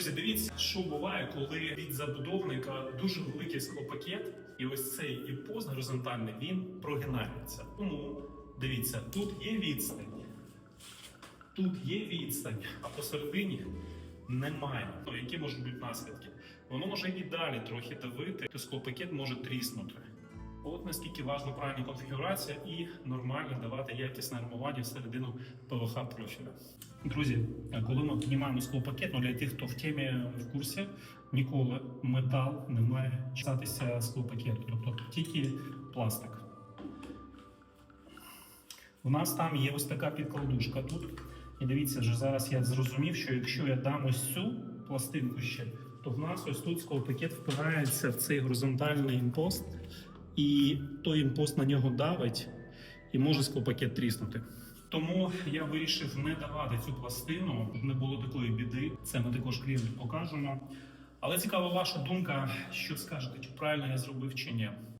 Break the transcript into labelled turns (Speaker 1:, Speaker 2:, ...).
Speaker 1: Друзі, дивіться, що буває, коли від забудовника дуже великий склопакет, і ось цей імпост горизонтальний він прогинається. Тому дивіться, тут є відстань, тут є відстань, а посередині немає. То які можуть бути наслідки? Воно може і далі трохи давити, то склопакет може тріснути. От наскільки важна правильна конфігурація і нормально давати якісне армування всередину ПВХ профіля. Друзі, коли ми піднімаємо склопакет, ну для тих, хто в темі в курсі, ніколи метал не має чесатися склопакету, тобто тільки пластик. У нас там є ось така підкладушка тут. І дивіться, вже зараз я зрозумів, що якщо я дам ось цю пластинку ще, то в нас ось тут склопакет впирається в цей горизонтальний імпост, і той імпост на нього давить, і може склопакет тріснути. Тому я вирішив не давати цю пластину, щоб не було такої біди. Це ми також клієнту покажемо. Але цікава ваша думка, що скажете, чи правильно я зробив чи ні.